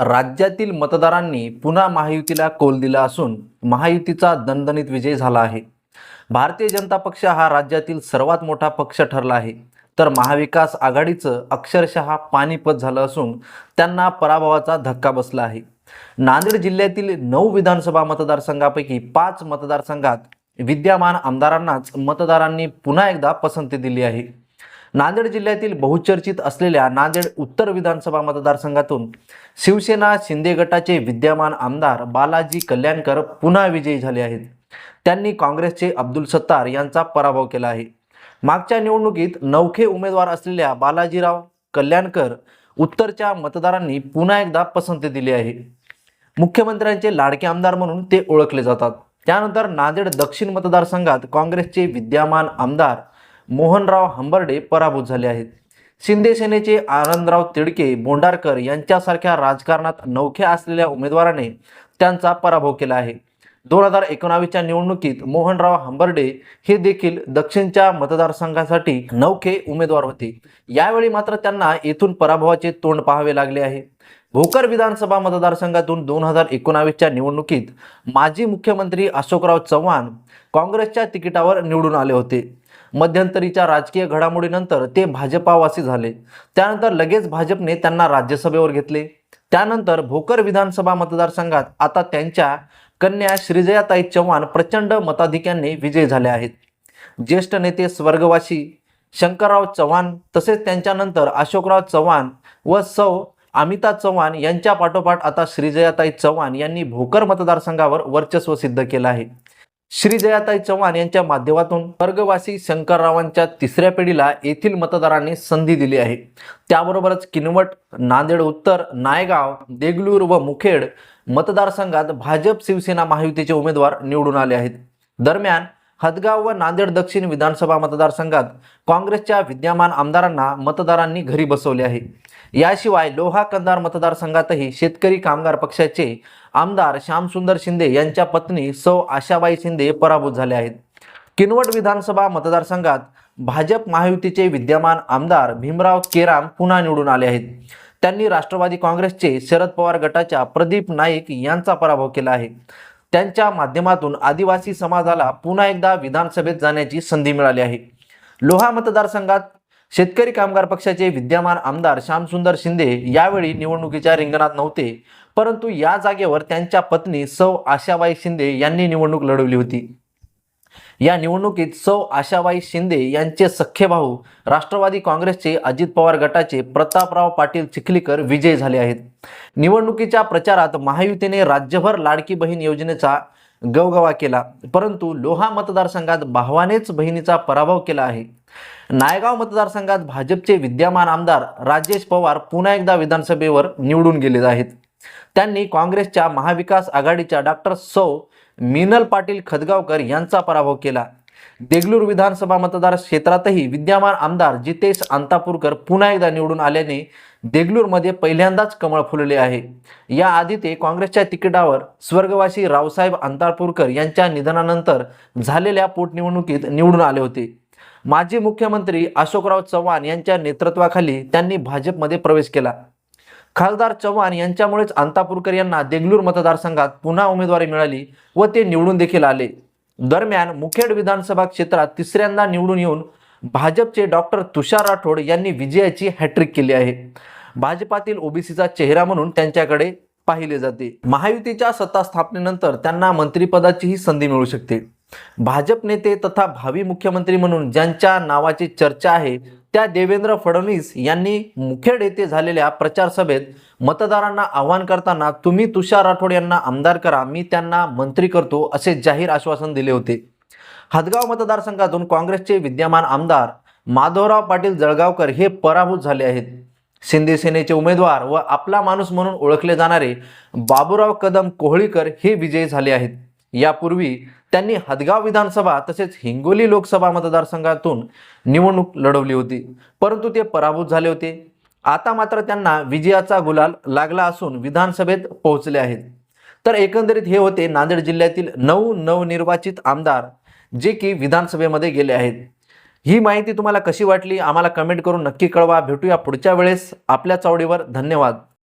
राज्यातील मतदारांनी पुन्हा महायुतीला कौल दिला असून महायुतीचा दणदणीत विजय झाला आहे. भारतीय जनता पक्ष हा राज्यातील सर्वात मोठा पक्ष ठरला आहे. तर महाविकास आघाडीचं अक्षरशः पानिपत झालं असून त्यांना पराभवाचा धक्का बसला आहे. नांदेड जिल्ह्यातील नऊ विधानसभा मतदारसंघापैकी पाच मतदारसंघात विद्यमान आमदारांनाच मतदारांनी पुन्हा एकदा पसंती दिली आहे. नांदेड जिल्ह्यातील बहुचर्चित असलेल्या नांदेड उत्तर विधानसभा मतदारसंघातून शिवसेना शिंदे गटाचे विद्यमान आमदार बालाजी कल्याणकर पुन्हा विजयी झाले आहेत. त्यांनी काँग्रेसचे अब्दुल सत्तार यांचा पराभव केला आहे. मागच्या निवडणुकीत नवखे उमेदवार असलेल्या बालाजीराव कल्याणकर उत्तरच्या मतदारांनी पुन्हा एकदा पसंती दिली आहे. मुख्यमंत्र्यांचे लाडके आमदार म्हणून ते ओळखले जातात. त्यानंतर नांदेड दक्षिण मतदारसंघात काँग्रेसचे विद्यमान आमदार मोहनराव हंबर्डे पराभूत झाले आहेत. शिंदे सेनेचे आनंदराव तिडके बोंडारकर यांच्यासारख्या राजकारणात नौख्या असलेल्या उमेदवाराने त्यांचा पराभव केला आहे. दोन हजार एकोणावीसच्या निवडणुकीत मोहनराव हंबर्डे हे देखील दक्षिणच्या मतदारसंघासाठी नौखे उमेदवार होते. यावेळी मात्र त्यांना येथून पराभवाचे तोंड पाहावे लागले आहे. भोकर विधानसभा मतदारसंघातून दोन हजार एकोणावीसच्या निवडणुकीत माजी मुख्यमंत्री अशोकराव चव्हाण काँग्रेसच्या तिकिटावर निवडून आले होते. मध्यंतरीच्या राजकीय घडामोडीनंतर ते भाजपावासी झाले. त्यानंतर लगेच भाजपने त्यांना राज्यसभेवर घेतले. त्यानंतर भोकर विधानसभा मतदारसंघात आता त्यांच्या कन्या श्रीजयाताई चव्हाण प्रचंड मताधिक्यांनी विजयी झाले आहेत. ज्येष्ठ नेते स्वर्गवासी शंकरराव चव्हाण तसेच त्यांच्यानंतर अशोकराव चव्हाण व सौ अमिता चव्हाण यांच्या पाठोपाठ आता श्रीजयाताई चव्हाण यांनी भोकर मतदारसंघावर वर्चस्व सिद्ध केलं आहे. श्रीजयाताई चव्हाण यांच्या माध्यमातून वर्गवासी शंकररावांच्या तिसऱ्या पिढीला येथील मतदारांनी संधी दिली आहे. त्याबरोबरच किनवट नांदेड उत्तर नायगाव देगलूर व मुखेड मतदारसंघात भाजप शिवसेना महायुतीचे उमेदवार निवडून आले आहेत. दरम्यान हदगाव व नांदेड दक्षिण विधानसभा मतदारसंघात काँग्रेसच्या विद्यमान आमदारांना मतदारांनी घरी बसवले आहे. याशिवाय लोहा कंधार मतदारसंघातही शेतकरी कामगार पक्षाचे आमदार श्यामसुंदर शिंदे यांच्या पत्नी सौ आशाबाई शिंदे पराभूत झाले आहेत. किनवट विधानसभा मतदारसंघात भाजप महायुतीचे विद्यमान आमदार भीमराव केराम पुन्हा निवडून आले आहेत. त्यांनी राष्ट्रवादी काँग्रेसचे शरद पवार गटाच्या प्रदीप नाईक यांचा पराभव केला आहे. त्यांच्या माध्यमातून आदिवासी समाजाला पुन्हा एकदा विधानसभेत जाण्याची संधी मिळाली आहे. लोहा मतदारसंघात शेतकरी कामगार पक्षाचे विद्यमान आमदार श्यामसुंदर शिंदे यावेळी निवडणुकीच्या रिंगणात नव्हते परंतु या जागेवर त्यांच्या पत्नी सौ आशाबाई शिंदे यांनी निवडणूक लढवली होती. या निवडणुकीत सौ आशाबाई शिंदे यांचे सख्खे भाऊ राष्ट्रवादी काँग्रेसचे अजित पवार गटाचे प्रतापराव पाटील चिखलीकर विजयी झाले आहेत. निवडणुकीच्या प्रचारात महायुतीने राज्यभर लाडकी बहीण योजनेचा गवगवा केला परंतु लोहा मतदारसंघात भावानेच बहिणीचा पराभव केला आहे. नायगाव मतदारसंघात भाजपचे विद्यमान आमदार राजेश पवार पुन्हा एकदा विधानसभेवर निवडून गेले आहेत. त्यांनी काँग्रेसच्या महाविकास आघाडीच्या डॉक्टर सौ मिनल पाटील खदगावकर यांचा पराभव केला. देगलूर विधानसभा मतदार क्षेत्रातही विद्यमान आमदार जितेश अंतापूरकर पुन्हा एकदा निवडून आल्याने देगलूरमध्ये पहिल्यांदाच कमळ फुलले आहे. याआधी ते काँग्रेसच्या तिकिटावर स्वर्गवासी रावसाहेब अंतापूरकर यांच्या निधनानंतर झालेल्या पोटनिवडणुकीत निवडून आले होते. माजी मुख्यमंत्री अशोकराव चव्हाण यांच्या नेतृत्वाखाली त्यांनी भाजपमध्ये प्रवेश केला. खासदार चव्हाण यांच्यामुळेच अंतापूरकर यांना देगलूर मतदारसंघात पुन्हा उमेदवारी मिळाली व ते निवडून देखील आले. दरम्यान मुखेड विधानसभा क्षेत्रात तिसऱ्यांदा निवडून येऊन भाजपचे डॉक्टर तुषार राठोड यांनी विजयाची हॅट्रिक केली आहे. भाजपातील ओबीसीचा चेहरा म्हणून त्यांच्याकडे पाहिले जाते. महायुतीच्या सत्ता स्थापनेनंतर त्यांना मंत्रिपदाचीही संधी मिळू शकते. भाजप नेते तथा भावी मुख्यमंत्री म्हणून ज्यांच्या नावाची चर्चा आहे त्या देवेंद्र फडणवीस यांनी मुखेड येथे झालेल्या प्रचार सभेत मतदारांना आवाहन करताना तुम्ही तुषार राठोड यांना आमदार करा मी त्यांना मंत्री करतो असे जाहीर आश्वासन दिले होते. हदगाव मतदारसंघातून काँग्रेसचे विद्यमान आमदार माधवराव पाटील जळगावकर हे पराभूत झाले आहेत. शिंदे सेनेचे उमेदवार व आपला माणूस म्हणून ओळखले जाणारे बाबूराव कदम कोहळीकर हे विजयी झाले आहेत. यापूर्वी त्यांनी हदगाव विधानसभा तसेच हिंगोली लोकसभा मतदारसंघातून निवडणूक लढवली होती. परंतु ते पराभूत झाले होते. आता मात्र त्यांना विजयाचा गुलाल लागला असून विधानसभेत पोहोचले आहेत. तर एकंदरीत हे होते नांदेड जिल्ह्यातील नऊ नवनिर्वाचित आमदार जे की विधानसभेमध्ये गेले आहेत. ही माहिती तुम्हाला कशी वाटली? आम्हाला कमेंट करून नक्की कळवा. भेटूया पुढच्या वेळेस. आपल्या चावडीवर धन्यवाद.